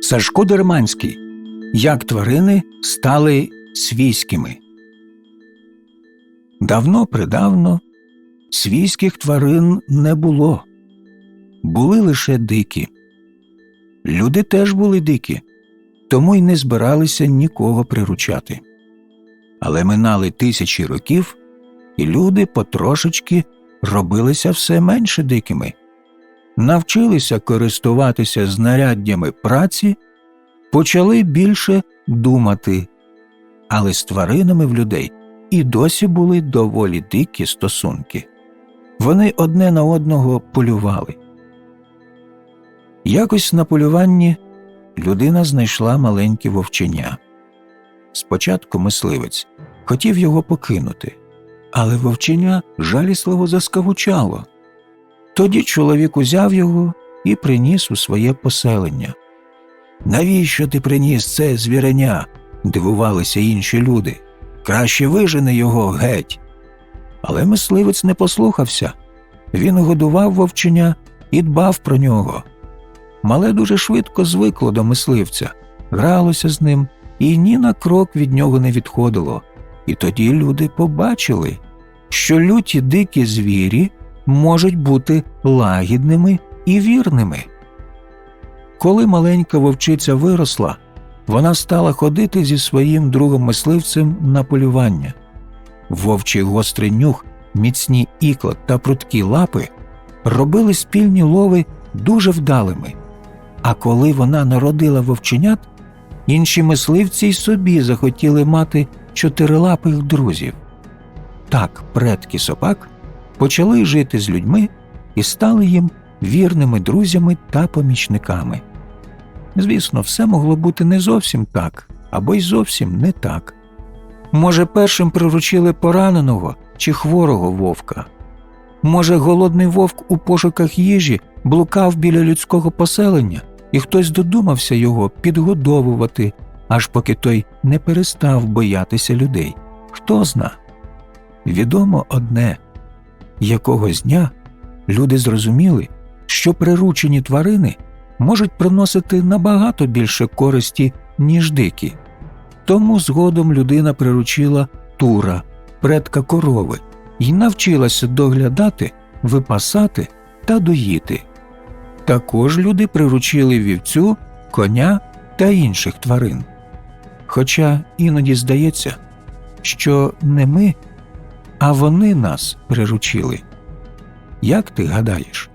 Сашко Дерманський. Як тварини стали свійськими. Давно придавно свійських тварин не було. Були лише дикі. Люди теж були дикі, тому й не збиралися нікого приручати. Але минали тисячі років, і люди потрошечки робилися все менше дикими, навчилися користуватися знаряддями праці, почали більше думати, але з тваринами в людей і досі були доволі дикі стосунки. Вони одне на одного полювали. Якось на полюванні людина знайшла маленьке вовченя. Спочатку мисливець хотів його покинути, але вовченя жалісливо заскавучало. Тоді чоловік узяв його і приніс у своє поселення. Навіщо ти приніс це звіреня? дивувалися інші люди. Краще вижени його геть. Але мисливець не послухався. Він годував вовченя і дбав про нього. Мале дуже швидко звикло до мисливця, гралося з ним і ні на крок від нього не відходило. І тоді люди побачили, що люті дикі звірі можуть бути лагідними і вірними. Коли маленька вовчиця виросла, вона стала ходити зі своїм другом мисливцем на полювання. Вовчий гострий нюх, міцні ікла та прудкі лапи робили спільні лови дуже вдалими. А коли вона народила вовченят, інші мисливці й собі захотіли мати чотирилапих друзів. Так предки собак почали жити з людьми і стали їм вірними друзями та помічниками. Звісно, все могло бути не зовсім так, або й зовсім не так. Може, першим приручили пораненого чи хворого вовка. Може, голодний вовк у пошуках їжі блукав біля людського поселення, і хтось додумався його підгодовувати, аж поки той не перестав боятися людей. Хто зна? Відомо одне якогось дня люди зрозуміли, що приручені тварини можуть приносити набагато більше користі, ніж дикі. Тому згодом людина приручила тура, предка корови, і навчилася доглядати, випасати та доїти. Також люди приручили вівцю, коня та інших тварин. Хоча іноді здається, що не ми, а вони нас приручили. Як ти гадаєш?